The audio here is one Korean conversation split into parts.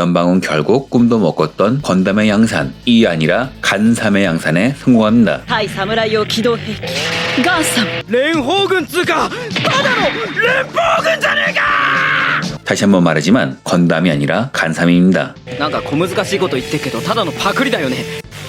연방은 결국 꿈도 못 꿨던 건담의 양산, 이 아니라 간삼의 양산에 성공합니다. 対侍用機動兵器ガンサム連邦軍つうかただの連邦軍じゃねえか 다시 한번 말하지만 건담이 아니라 간삼입니다. なんか小難しいこと言ってっけどただのパクリだよね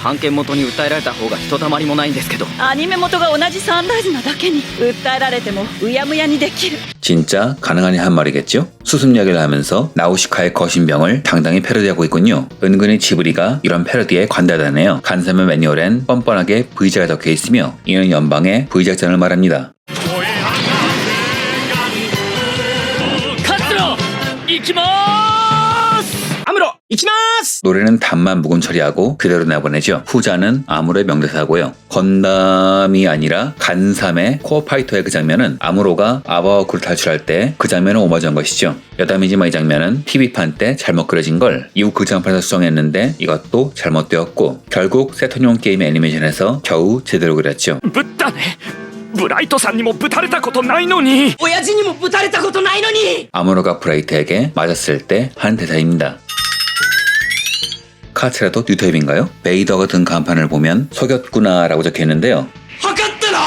判件元に訴えられた方がひとたまりもないんですけどアニメ元が同じサンライズなだけに訴えられてもうやむやにできる 진짜 가능하냐 한 말이겠죠? 수습 이야기를 하면서 나우시카의 거신병을 당당히 패러디하고 있군요. 은근히 지브리가 이런 패러디에 관대하다네요. 간삼의 매뉴얼엔 뻔뻔하게 V자가 적혀 있으며 이는 연방의 V작전을 말합니다. カツロ行きまー 노래는 단만 묵음 처리하고 그대로 내보내죠. 후자는 아무로의 명대사고요. 건담이 아니라 간삼의 코어 파이터의 그 장면은 아무로가 아바와쿠를 탈출할 때 그 장면을 오마주한 것이죠. 여담이지만 이 장면은 TV판 때 잘못 그려진 걸 이후 그 장판에서 수정했는데 이것도 잘못되었고 결국 세턴용 게임 애니메이션에서 겨우 제대로 그렸죠. ぶったねブライトさんにもぶたれたことないのに親父にもぶたれたことないのに 아무로가 브라이트에게 맞았을 때 한 대사입니다. 카츠라도 뉴타입인가요? 베이더가 든 간판을 보면 속였구나 라고 적혀있는데요. 測ったな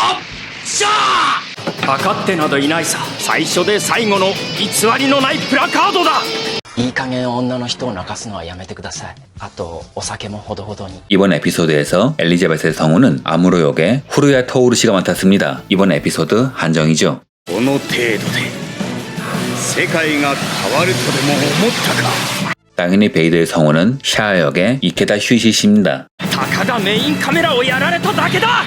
シャー測ってなどいないさ最初で最後の偽りのないプラカードだいい加減女の人を泣かすのはやめてくださいあとお酒もほどほどに 이번 에피소드에서 엘리자베스의 성우는 아무로 역의 후루야 토우르 씨가 맡았습니다. 이번 에피소드 한정이죠. この程度で世界が変わるとでも思ったか 당연히 베이더의 성우는 샤아 역의 이케다 휴이시 씨입니다. たかがメインカメラをやられただけだ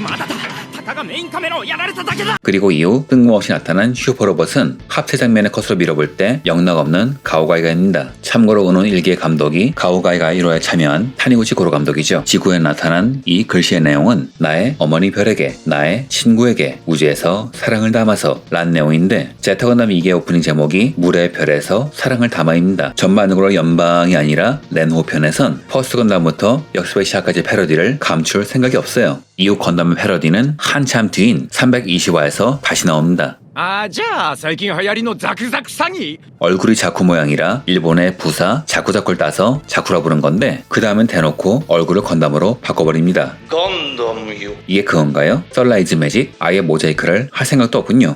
まだだ 타카가 메인 카메라 야라레타 다케다! 그리고 이후 뜬금없이 나타난 슈퍼로봇은 합체 장면의 컷으로 밀어볼 때 영락없는 가오가이가입니다. 참고로 오는 일기의 감독이 가오가이가 1호에 참여한 타니구치 고로 감독이죠. 지구에 나타난 이 글씨의 내용은 나의 어머니 별에게 나의 친구에게 우주에서 사랑을 담아서 란 내용인데 제타건담 2개 오프닝 제목이 물의 별에서 사랑을 담아입니다. 전반적으로 연방이 아니라 렌호 편에선 퍼스트 건담부터 역습의 시작까지 패러디를 감출 생각이 없어요. 이후 건담의 패러디는 한참 뒤인 320화에서 다시 나옵니다. あじゃあ最近流行りのザクザク詐欺 얼굴이 자쿠 모양이라 일본의 부사 자쿠자쿠를 따서 자쿠라 부른 건데 그 다음엔 대놓고 얼굴을 건담으로 바꿔버립니다. 이게 그건가요? 썰라이즈 매직 아예 모자이크를 할 생각도 없군요.